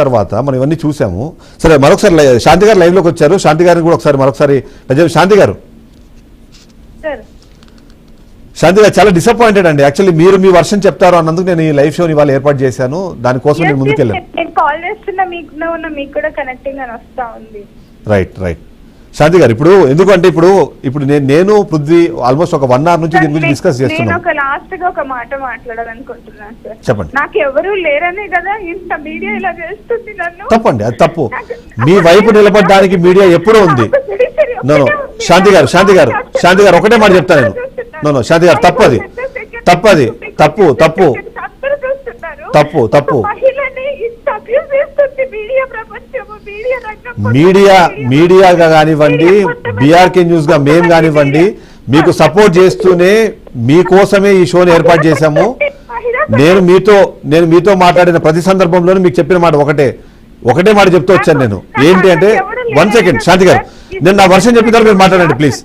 తర్వాత మనం ఇవన్నీ చూసాము. సరే మరొకసారి శాంతి గారు లైవ్లోకి వచ్చారు. శాంతి గారిని కూడా ఒకసారి మరొకసారి శాంతి గారు. శాంతి గారు చాలా డిసప్పాయింటెడ్ అండి. యాక్చువల్లీ మీరు మీ వర్షం చెప్తారు అన్నందుకు నేను ఈ లైవ్ షోని ఇవాళ ఏర్పాటు చేశాను. దానికోసం నేను ముందుకెళ్ళాను. రైట్ రైట్ శాంతి గారు ఇప్పుడు ఎందుకంటే ఇప్పుడు ఇప్పుడు నేను నేను పృథ్వీ ఆల్మోస్ట్ ఒక వన్ అవర్ నుంచి దీని గురించి డిస్కస్ నేను చేస్తున్నాం. ఒక లాస్ట్గా ఒక మాట మాట్లాడాలనుకుంటున్నాను సార్. చెప్పండి. నాకు ఎవరు లేరనే కదా ఇంత మీడియా ఇలా చేస్తుంది నన్ను. తప్పండి అది తప్పు. మీ వైపు నిలబడడానికి మీడియా ఎప్పుడూ ఉంది. నాకు judiciary నో నో ఒకటే ఉంది. శాంతి గారు శాంతి గారు శాంతి గారు ఒకటే మాట చెప్తాను నేను. నో నో శాంతి గారు తప్పది. తప్పది తప్పు తప్పు. తప్పు, తప్పు. ఒక మహిళని ఇంత abuse చేస్తుంది మీడియా మీడియాగా కానివ్వండి బీఆర్కే న్యూస్గా మేము కానివ్వండి మీకు సపోర్ట్ చేస్తూనే మీకోసమే ఈ షోని ఏర్పాటు చేశాము. నేను మీతో నేను మీతో మాట్లాడిన ప్రతి సందర్భంలోనూ మీకు చెప్పిన మాట ఒకటే ఒకటే మాట చెప్తూ వచ్చాను నేను. ఏంటి అంటే వన్ సెకండ్ శాంతి గారు నేను నా వర్షం చెప్పిన తర్వాత మీరు మాట్లాడండి ప్లీజ్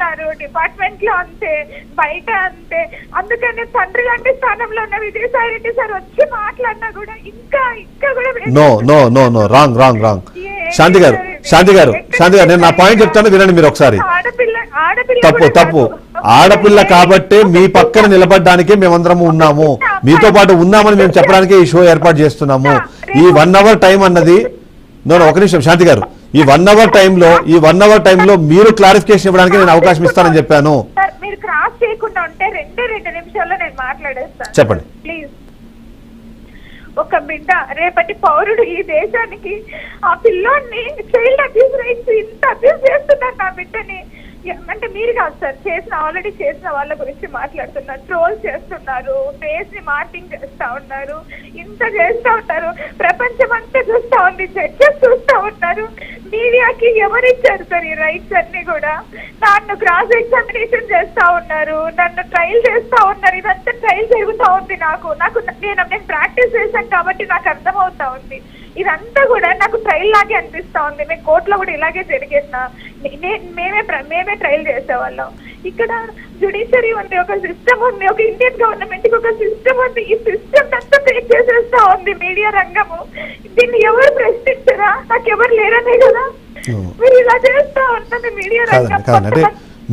డిపార్ట్మెంట్లో అంతే బయట అంతే. అందుకని తండ్రి లాంటి స్థానంలో ఉన్న విజయసాయి రెడ్డి సార్ వచ్చి మాట్లాడినా కూడా ఇంకా ఇంకా కూడా no no no no wrong wrong wrong Shanti garu Shanti garu శాంతి గారు నేను నా పాయింట్ చెప్తాను వినండి మీరు ఒకసారి. తప్పు తప్పు. ఆడపిల్ల కాబట్టే మీ పక్కన నిలబడడానికే మేమందరము ఉన్నాము. మీతో పాటు ఉన్నామని మేము చెప్పడానికే ఈ షో ఏర్పాటు చేస్తున్నాము. ఈ వన్ అవర్ టైం అన్నది నో, ఒక నిమిషం శాంతి గారు. ఈ వన్ అవర్ టైంలో ఈ వన్ అవర్ టైంలో మీరు క్లారిఫికేషన్ ఇవ్వడానికి నేను అవకాశం ఇస్తానని చెప్పాను. సార్ మీరు క్రాస్ చేయకుండా ఉంటే రెండే రెండు నిమిషాల్లో నేను మాట్లాడేస్తాను. చెప్పండి. ప్లీజ్ ఒక బిడ్డ రేపటి పౌరుడు ఈ దేశానికి ఆ పిల్లోడిని చైల్డ్ అబ్యూస్ రైట్స్ ఇంత అబ్యూస్ చేస్తున్నారు నా బిడ్డని. అంటే మీరు కాదు సార్ చేసిన ఆల్రెడీ చేసిన వాళ్ళ గురించి మాట్లాడుతున్నారు ట్రోల్ చేస్తున్నారు ఫేస్ని మార్కింగ్ చేస్తా ఉన్నారు ఇంత చేస్తా ఉంటారు ప్రపంచం అంతా చూస్తా ఉంది జడ్జెస్ చూస్తా ఉన్నారు. మీడియాకి ఎవరిచ్చారు సార్ ఈ రైట్స్ అన్ని కూడా? నన్ను క్రాస్ ఎగ్జామినేషన్ చేస్తా ఉన్నారు నన్ను ట్రయల్ చేస్తా ఉన్నారు ఇదంతా ట్రయల్ జరుగుతా ఉంది నాకు. నాకు నేను నేను ప్రాక్టీస్ చేశాను కాబట్టి నాకు అర్థమవుతా ఉంది. ఇదంతా కూడా నాకు ట్రయల్ లాగే అనిపిస్తా ఉంది. మేము కోర్టులో కూడా ఇలాగే జరిగేసిన. మేమే మేమే ట్రయల్ చేసేవాళ్ళం. ఇక్కడ జుడిషియరీ ఉంది ఒక సిస్టమ్ ఉంది ఒక ఇండియన్ గవర్నమెంట్కి ఒక సిస్టమ్ ఉంది. ఈ సిస్టమ్ అంతా బ్రేక్ చేసేస్తా ఉంది మీడియా రంగము. దీన్ని ఎవరు ప్రశ్నించరా? నాకు ఎవరు లేరనే కదా. మీరు ఇలా చేస్తా ఉంటుంది మీడియా అంటే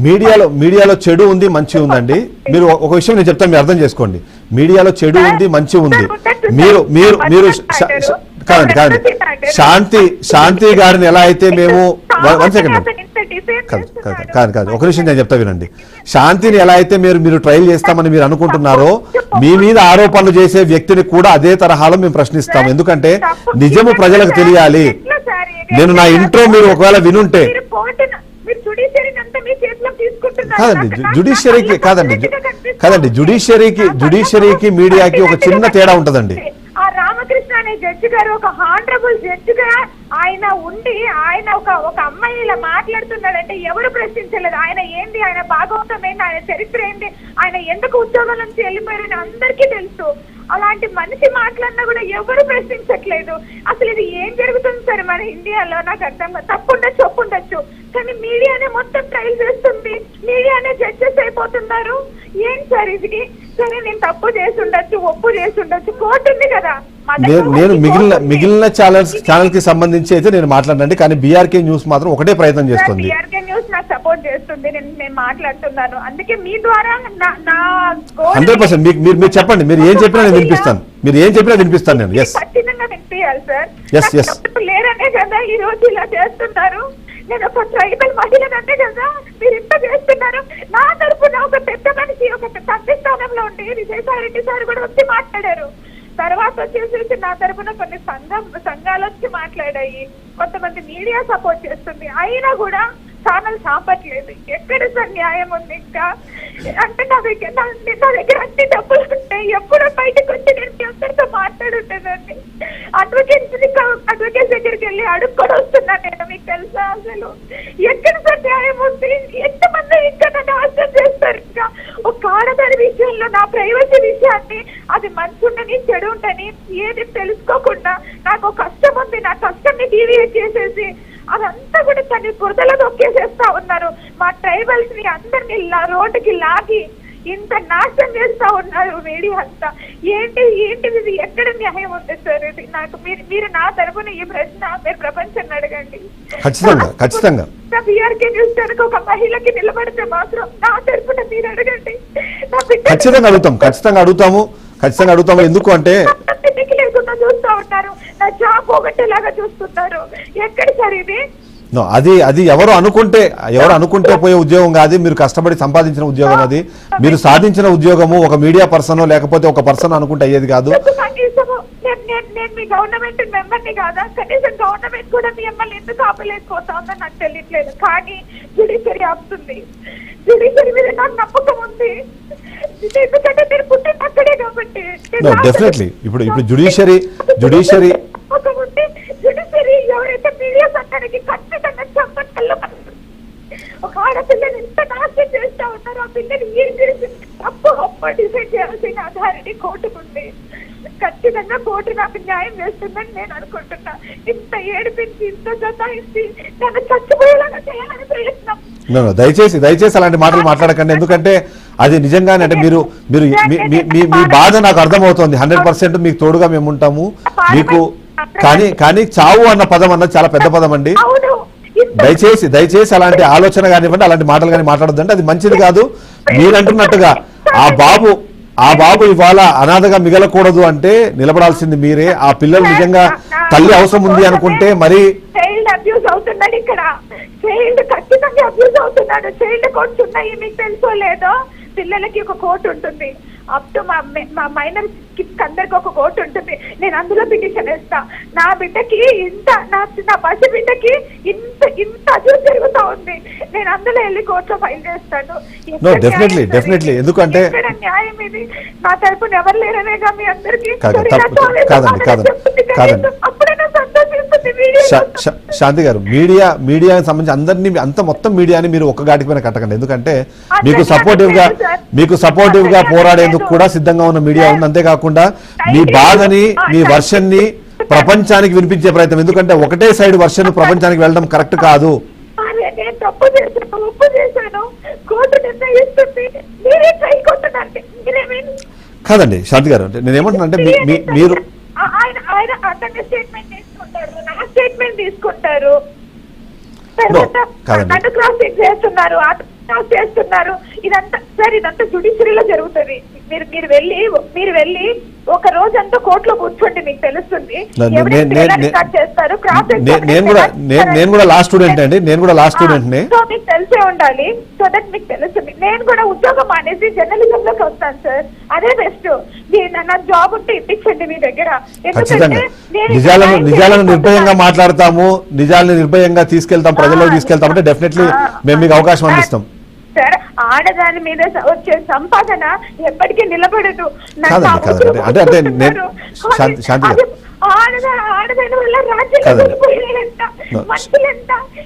మీడియాలో మీడియాలో చెడు ఉంది మంచి ఉందండి. మీరు ఒక విషయం నేను చెప్తాను మీరు అర్థం చేసుకోండి. మీడియాలో చెడు ఉంది మంచి ఉంది. మీరు మీరు మీరు కాదండి కాదండి. శాంతి శాంతి గారిని ఎలా అయితే మేము వన్ సెకండ్. కాదు కాదు ఒక నిమిషం నేను చెప్తా వినండి. శాంతిని ఎలా అయితే మీరు మీరు ట్రయల్ చేస్తామని మీరు అనుకుంటున్నారో మీ మీద ఆరోపణలు చేసే వ్యక్తిని కూడా అదే తరహాలో మేము ప్రశ్నిస్తాం. ఎందుకంటే. నిజము ప్రజలకు తెలియాలి? నేను నా ఇంట్రో మీరు ఒకవేళ వినుంటే. కాదండి జుడిషియరీకి కాదండి కాదండి. జుడిషియరీకి జుడిషియరీకి మీడియాకి ఒక చిన్న తేడా. ఉంటదండి. జడ్జి ఒక హానరబుల్ జడ్జి గా ఆయన ఉండి ఆయన ఒక ఒక అమ్మాయి ఇలా మాట్లాడుతున్నాడంటే ఎవరు ప్రశ్నించలేదు. ఆయన ఏంది? ఆయన భాగవతం ఏంది? ఆయన చరిత్ర ఏంది? ఆయన ఎందుకు ఉద్యోగం నుంచి వెళ్ళిపోయారని అందరికీ తెలుసు. అలాంటి మనిషి మాట్లాడినా కూడా ఎవరు ప్రశ్నించట్లేదు. అసలు ఇది ఏం జరుగుతుంది సార్ మన ఇండియాలో? నాకు అర్థం తప్పుండొచ్చు ఒప్పుండొచ్చు. ఒప్పు కానీ మీడియానే మొత్తం ట్రైల్ చేస్తుంది. మీడియానే జడ్జెస్ అయిపోతున్నారు. ఏం సార్ ఇది? సరే నేను తప్పు చేసి ఉండొచ్చు ఒప్పు చేసి ఉండొచ్చు. కోర్టు ఉంది కదా. నేను మిగిలిన. మిగిలిన ఛానల్స్ ఛానల్కి సంబంధించి అయితే నేను మాట్లాడండి కానీ బీఆర్కే న్యూస్ మాత్రం ఒకటే ప్రయత్నం చేస్తుంది. న్యూస్ నాకు సపోర్ట్ చేస్తుంది నేను నేను మాట్లాడుతున్నాను. అందుకే మీ ద్వారా నా హండ్రెడ్ పర్సెంట్. మీకు మీరు మీరు చెప్పండి. మీరు ఏం చెప్పినా నేను వినిపిస్తాను. మీరు ఏం చెప్పినా వినిపిస్తాను నేను. ఎస్ ఖచ్చితంగా వినిపించాలి సార్. డబ్బులు లేరనే కదా ఈ రోజు ఇలా చేస్తున్నారు. నేను ఒక ట్రైబల్ మహిళనంటే కదా మీరు ఇంత చేస్తున్నారు. నా తరపున ఒక పెద్ద మనిషి ఒక తండ్రి స్థానంలో ఉండి విజయసాయి రెడ్డి సార్ కూడా వచ్చి మాట్లాడారు. తర్వాత వచ్చేసి నా తరపున కొన్ని సంఘం సంఘాలు వచ్చి మాట్లాడాయి. కొంతమంది మీడియా సపోర్ట్ చేస్తుంది. అయినా కూడా ఛానల్ ఆపట్లేదు ఎక్కడ సార్ న్యాయం ఉంది ఇంకా? అంటే నా దగ్గర నా నా దగ్గర అన్ని డబ్బులు ఉంటాయి. ఎప్పుడో బయటకు వచ్చి నేను అందరితో మాట్లాడుంటుందండి అడ్వకేట్స్ అడ్వకేట్ దగ్గరికి వెళ్ళి అడుక్కొని వస్తున్నా నేను. మీకు తెలుసా అసలు? ఎక్కడ సార్ న్యాయం ఉంది? ఎంతమంది ఇంకా నన్ను అర్థం చేస్తారు ఇంకా? ఒక ఆడదాని విషయంలో నా ప్రైవసీ విషయాన్ని అది మంచి ఉండని చెడు ఉండని ఏది తెలుసుకోకుండా నాకు కష్టం ఉంది నా కష్టాన్ని డీవియేట్ చేసేసి అదంతా కూడా తన బురదలో దొక్కేసేస్తా ఉన్నారు. మా ట్రైబల్స్ని అందరినీ రోడ్డుకి లాగి ఇంత నాశనం చేస్తా ఉన్నారు మీడియా అంతా. ఏంటి ఏంటిది ఇది? ఎక్కడ న్యాయం ఉంది సార్ ఇది? నాకు మీరు మీరు నా తరపున ఈ ప్రశ్న మీరు ప్రపంచాన్ని అడగండి. ఖచ్చితంగా, ఖచ్చితంగా. బీఆర్కే న్యూస్ కనుక ఒక మహిళకి నిలబడితే మాత్రం నా తరపున మీరు అడగండి. ఖచ్చితంగా అడుగుతాం ఖచ్చితంగా అడుగుతాము. ఖచ్చితంగా అడుగుతాము ఎందుకు అంటే? ఇంటికి లేకుండా చూస్తా ఉన్నారు నా జాబ్ ఒకటేలాగా చూస్తున్నారు. ఎక్కడ సార్ ఇది? No, అది అది ఎవరు అనుకుంటే ఎవరు అనుకుంటే పోయే ఉద్యోగం కాదు. మీరు కష్టపడి సంపాదించిన ఉద్యోగం అది. మీరు సాధించిన ఉద్యోగము ఒక మీడియా పర్సన్ లేకపోతే ఒక పర్సన్ అనుకుంటే అయ్యేది కాదు. గవర్నమెంట్ మెంబర్ని కాదా? కనీసం గవర్నమెంట్ కూడా మిమ్మల్ని ఎందుకు ఆపలేకపోతా ఉందో నాకు తెలియట్లేదు. కానీ జుడిషియరీ ఆపుతుంది. జుడిషియరీ మీద నాకు definitely. ఇప్పుడు- ఇప్పుడు జుడిషియరీ చెప్పట్లు ఒక ఆడపిల్లని ఎంత నాశనం చేస్తా ఉన్నారో ఆ పిల్లని ఏం చేసి తప్పు ఒప్ప డిసైడ్ చేయాల్సిన అథారిటీ కోర్టుకుంది ఖచ్చితంగా కోర్టు నాకు న్యాయం చేస్తుందని నేను అనుకుంటున్నా. ఇంత ఏడిపించి ఇంత జతాయించి నన్ను చచ్చిపోయేలాగా చేయాలని ప్రయత్నం. దయచేసి దయచేసి అలాంటి మాటలు మాట్లాడకండి. ఎందుకంటే అది నిజంగానే అంటే మీరు మీరు మీ- బాధ నాకు అర్థమవుతోంది. హండ్రెడ్ పర్సెంట్ మీకు తోడుగా మేము ఉంటాము. మీకు కానీ కానీ చావు అన్న పదం అన్నది చాలా పెద్ద పదం అండి. దయచేసి దయచేసి అలాంటి ఆలోచన కానివ్వండి అలాంటి మాటలు కానీ మాట్లాడొద్దండి. అది మంచిది కాదు. మీరు అంటున్నట్టుగా ఆ బాబు ఆ బాబు ఇవాళ అనాథగా మిగలకూడదు అంటే నిలబడాల్సింది మీరే. ఆ పిల్లలు నిజంగా తల్లి అవసరం ఉంది అనుకుంటే మరి చైల్డ్ అబ్యూస్ ఇక్కడ. చైల్డ్ ఖచ్చితంగా అబ్యూస్ అవుతున్నాడు. చైల్డ్ కోర్ట్స్ ఉన్నాయి మీకు తెలుసో లేదో? పిల్లలకి ఒక కోర్టు ఉంటుంది. అప్ టు మా మే- మైనర్ కిడ్స్ అందరికి ఒక కోర్టు ఉంటుంది. నేను అందులో పిటిషన్ వేస్తా. నా బిడ్డకి ఇంత నా నా పసి బిడ్డకి ఇంత ఇంత అబ్యూస్ జరుగుతా ఉంది. నేను అందులో వెళ్ళి కోర్టులో ఫైల్ చేస్తాను? ఎందుకంటే- న్యాయం ఇది? నా తరపున ఎవరు లేరనేగా మీ అందరికి కాదండి, కాదండి, కాదండి. శాంతి గారు మీడియా మీడియాకి సంబంధించి అందరినీ అంత మొత్తం మీడియాని మీరు ఒక్క గాటికి పైన కట్టకండి. ఎందుకంటే మీకు సపోర్టివ్గా. మీకు సపోర్టివ్గా పోరాడేందుకు. కూడా సిద్ధంగా ఉన్న మీడియా ఉంది. అంతేకాకుండా మీ బాధని మీ వర్షన్ని ప్రపంచానికి వినిపించే ప్రయత్నం. ఎందుకంటే ఒకటే సైడ్ వర్షన్ ప్రపంచానికి వెళ్ళడం కరెక్ట్ కాదు. అరే నేను తప్పు చేశాను ఉప్పు చేశాను. కోర్టు నిర్ణయిస్తుంది మీరే ట్రై కొట్టడానికి. మీరేమి కాదండి శాంతి గారు అంటే నేనేమంటున్నా అంటే మీరు ఆ- ఆయన ఆయన అతన్ని స్టేట్మెంట్ తీసుకుంటారు నా స్టేట్మెంట్ తీసుకుంటారు తర్వాత. నన్ను క్రాస్ చెక్ చేస్తున్నారు అతను క్రాస్ చేస్తున్నారు ఇదంతా సార్ ఇదంతా జుడిషియరీలో జరుగుతుంది. మీరు మీరు వెళ్ళి మీరు వెళ్ళి ఒక రోజంతా కోర్టులో కూర్చోండి మీకు తెలుస్తుంది. నేను కూడా నేను కూడా లాస్ట్ స్టూడెంట్ అండి. నేను కూడా లాస్ట్ స్టూడెంట్ సో మీకు తెలిసే ఉండాలి. సో దట్ మీకు తెలుస్తుంది. నేను కూడా ఉద్యోగం మానేసి జర్నలిజం లోకి వస్తాను సార్. అదే బెస్ట్ నా జాబ్ ఉంటే ఇప్పించండి మీ దగ్గర. నేను నిజాలను నిజాలను. నిర్భయంగా మాట్లాడతాము. నిజాలను నిర్భయంగా తీసుకెళ్తాం ప్రజల్లోకి తీసుకెళ్తాం. అంటే డెఫినెట్లీ మేము మీకు అవకాశం అందిస్తాం. ఆడదాని మీద వచ్చే సంపాదన ఎప్పటికీ నిలబడదు. అంటే- అంటే. శాంతి- ఆడదాని వల్ల రాజ్యాలు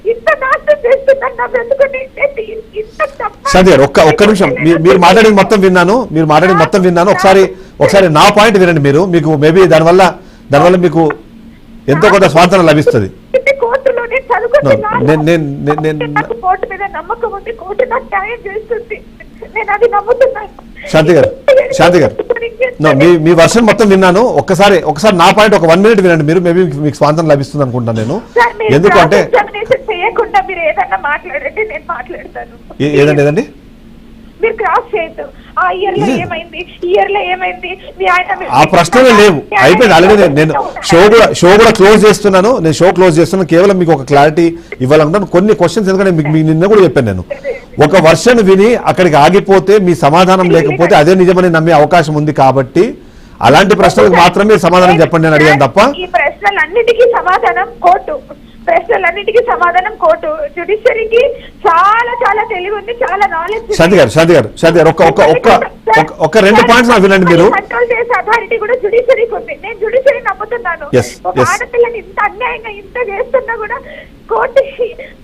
ఇంత నాశనం చేస్తున్నారు నా బ్రతుకుని శాంతి గారు ఒక్క ఒక్క నిమిషం. మీరు మాట్లాడేది మొత్తం విన్నాను. మీరు మాట్లాడేది మొత్తం విన్నాను. ఒకసారి ఒకసారి నా పాయింట్ వినండి మీరు. మీకు మేబీ దానివల్ల దానివల్ల మీకు ఎంతో కొంత స్వాతంత్రం లభిస్తుంది. కోర్టు మీద నమ్మకం ఉంది. కోర్టు నాకు న్యాయం చేస్తుంది. నేను అది నమ్ముతున్నాను. శాంతి గారు శాంతి గారు. No, మీ మీ వర్షన్ మొత్తం విన్నాను. ఒక్కసారి ఒకసారి నా పాయింట్ ఒక వన్ మినిట్ వినండి. మీరు మేబీ మీకు స్వాతంత్రం లభిస్తుంది అనుకుంటాను నేను. ఎందుకంటే ఏదండి ఏదండి? మీరు క్రాస్ చేయొద్దు. ఆ ఇయర్లో లేదు. ఏమైంది? ఈ ఇయర్లో ఏమైంది? మీ ఆయన మీ- ఆ ప్రశ్నలే లేవు. అయిపోయింది. ఆల్రెడీ నేను- నేను షో కూడా షో కూడా క్లోజ్ చేస్తున్నాను. నేను షో క్లోజ్ చేస్తున్నాను. కేవలం మీకు ఒక క్లారిటీ ఇవ్వాలనుకుంటాను కొన్ని క్వశ్చన్స్ ఎందుకంటే మీకు మీకు నిన్న కూడా చెప్పాను నేను. ఒక వర్షన్ విని అక్కడికి ఆగిపోతే మీ సమాధానం లేకపోతే అదే నిజమని నమ్మే అవకాశం ఉంది కాబట్టి అలాంటి ప్రశ్నలకు మాత్రమే సమాధానం చెప్పండి అని అడిగాను తప్ప ఈ ప్రశ్నలన్నిటికీ సమాధానం కోర్టు. ప్రశ్నలన్నిటికీ సమాధానం కోర్టు. జుడిషియరీకి చాలా చాలా తెలివి ఉంది చాలా నాలెడ్జ్ శాంతి గారు శాంతి గారు శాంతి గారు ఒక్క ఒక్క ఒక్క ఒక్క- ఒక్క రెండు పాయింట్స్ నాకు వినండి మీరు. కంట్రోల్ చేసే అథారిటీ కూడా జుడిషియరీకి ఉంది. నేను జుడిషియరీ నమ్ముతున్నాను. ఒక. ఆడపిల్లని ఇంత అన్యాయంగా ఇంత చేస్తున్నా కూడా కోర్టు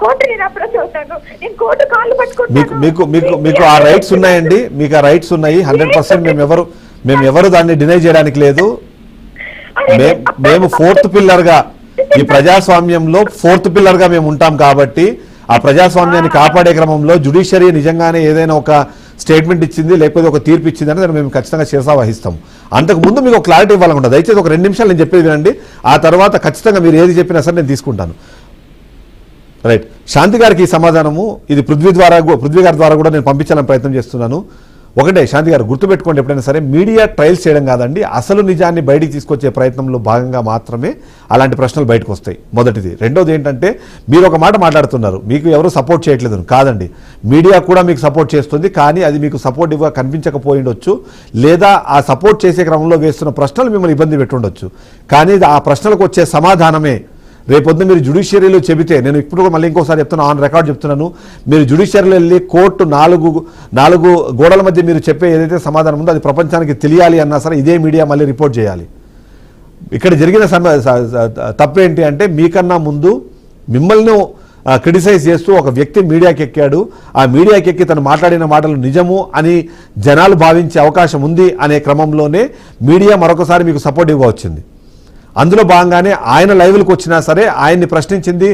కోర్టు నేను అప్రోచ్ అవుతాను. నేను కోర్టు కాళ్ళు మీకు పట్టుకుంటాను. మీకు మీకు మీకు ఆ రైట్స్ ఉన్నాయండి. మీకు ఆ రైట్స్ ఉన్నాయి. హండ్రెడ్ పర్సెంట్ మేము ఎవరు మేము ఎవరు దాన్ని డినై చేయడానికి లేదు. మేము ఫోర్త్ పిల్లర్గా ఈ ప్రజాస్వామ్యంలో ఫోర్త్ పిల్లర్గా మేము ఉంటాం కాబట్టి ఆ ప్రజాస్వామ్యాన్ని కాపాడే క్రమంలో జుడిషియరీ నిజంగానే ఏదైనా ఒక స్టేట్మెంట్ ఇచ్చింది లేకపోతే ఒక తీర్పు ఇచ్చింది అని దాన్ని మేము ఖచ్చితంగా శిరసా వహిస్తాం అంతకు ముందు మీకు ఒక క్లారిటీ ఇవ్వాలనుకుంటా దయచేసి ఒక రెండు నిమిషాలు నేను చెప్పేది వినండి. ఆ తర్వాత ఖచ్చితంగా మీరు ఏది చెప్పినా సరే నేను తీసుకుంటాను. రైట్. శాంతి గారికి ఈ సమాధానము ఇది పృథ్వీ ద్వారా పృథ్వీ గారి ద్వారా కూడా నేను పంపించాలని ప్రయత్నం చేస్తున్నాను. ఒకటే శాంతి గారు గుర్తుపెట్టుకోండి ఎప్పుడైనా సరే మీడియా ట్రయల్స్ చేయడం కాదండి అసలు నిజాన్ని బయటికి తీసుకొచ్చే ప్రయత్నంలో భాగంగా మాత్రమే అలాంటి ప్రశ్నలు బయటకు వస్తాయి. మొదటిది. రెండోది ఏంటంటే మీరు ఒక మాట మాట్లాడుతున్నారు మీకు ఎవరు సపోర్ట్ చేయట్లేదు కాదండి. మీడియా కూడా మీకు సపోర్ట్ చేస్తుంది కానీ అది మీకు సపోర్టివ్గా కనిపించకపోయిండొచ్చు లేదా ఆ సపోర్ట్ చేసే క్రమంలో వేస్తున్న ప్రశ్నలు మిమ్మల్ని ఇబ్బంది పెట్టుండొచ్చు కానీ ఆ ప్రశ్నలకు వచ్చే సమాధానమే రేపొద్దు మీరు జుడిషియరీలో చెబితే నేను ఇప్పుడు కూడా మళ్ళీ ఇంకోసారి చెప్తున్నా ఆన్ రికార్డ్ చెప్తున్నాను మీరు జుడిషియరీలో వెళ్ళి కోర్టు నాలుగు నాలుగు గోడల మధ్య మీరు చెప్పే ఏదైతే సమాధానం ఉందో అది ప్రపంచానికి తెలియాలి అన్నా సరే ఇదే మీడియా మళ్ళీ రిపోర్ట్ చేయాలి. ఇక్కడ జరిగిన సమ తప్పేంటి అంటే మీకన్నా ముందు మిమ్మల్ని క్రిటిసైజ్ చేస్తూ ఒక వ్యక్తి మీడియాకి ఎక్కాడు. ఆ మీడియాకి ఎక్కి తను మాట్లాడిన మాటలు నిజము అని జనాలు భావించే అవకాశం ఉంది అనే క్రమంలోనే మీడియా మరొకసారి మీకు సపోర్టివ్గా వచ్చింది అందులో భాగంగానే ఆయన లైవ్లకు వచ్చినా సరే ఆయన్ని ప్రశ్నించింది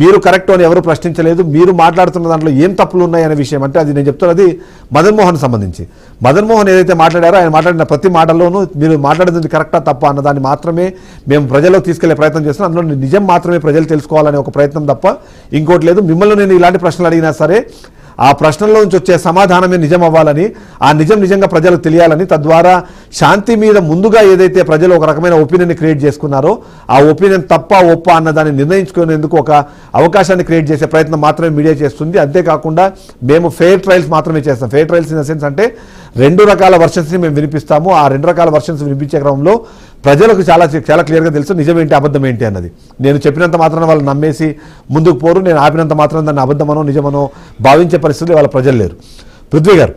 మీరు కరెక్ట్ అని ఎవరు ప్రశ్నించలేదు మీరు మాట్లాడుతున్న దాంట్లో ఏం తప్పులు ఉన్నాయి అనే విషయం అంటే అది నేను చెప్తున్నది మదన్మోహన్ సంబంధించి. మదన్మోహన్ ఏదైతే మాట్లాడారో ఆయన మాట్లాడిన ప్రతి మాటల్లోనూ మీరు మాట్లాడేది కరెక్టా తప్ప అన్నదాన్ని మాత్రమే మేము ప్రజలకు తీసుకెళ్ళే ప్రయత్నం చేస్తున్నాం. అందులో నిజం మాత్రమే ప్రజలు తెలుసుకోవాలనే ఒక ప్రయత్నం తప్ప ఇంకోటి లేదు. మిమ్మల్ని నేను ఇలాంటి ప్రశ్నలు అడిగినా సరే ఆ ప్రశ్నల్లో నుంచి వచ్చే సమాధానమే నిజం అవ్వాలని ఆ నిజం నిజంగా ప్రజలకు తెలియాలని తద్వారా శాంతి మీద ముందుగా ఏదైతే ప్రజలు ఒక రకమైన ఒపీనియన్ క్రియేట్ చేసుకున్నారో ఆ ఒపీనియన్ తప్ప ఒప్ప అన్న దాన్ని నిర్ణయించుకునేందుకు ఒక అవకాశాన్ని క్రియేట్ చేసే ప్రయత్నం మాత్రమే మీడియా చేస్తుంది. అంతేకాకుండా మేము ఫెయిర్ ట్రయల్స్ మాత్రమే చేస్తాం. Fair trials in the sense అంటే రెండు రకాల వర్షన్స్ని మేము వినిపిస్తాము. ఆ రెండు రకాల వర్షన్స్ వినిపించే క్రమంలో ప్రజలకు చాలా చాలా క్లియర్గా తెలుసు నిజం ఏంటి అబద్ధం ఏంటి అన్నది. నేను చెప్పినంత మాత్రాన వాళ్ళు నమ్మేసి ముందుకు పోరు నేను ఆపినంత మాత్రం దాన్ని అబద్ధమనో నిజమనో భావించే పరిస్థితి వాళ్ళ ప్రజలు లేరు. పృథ్వీ గారు.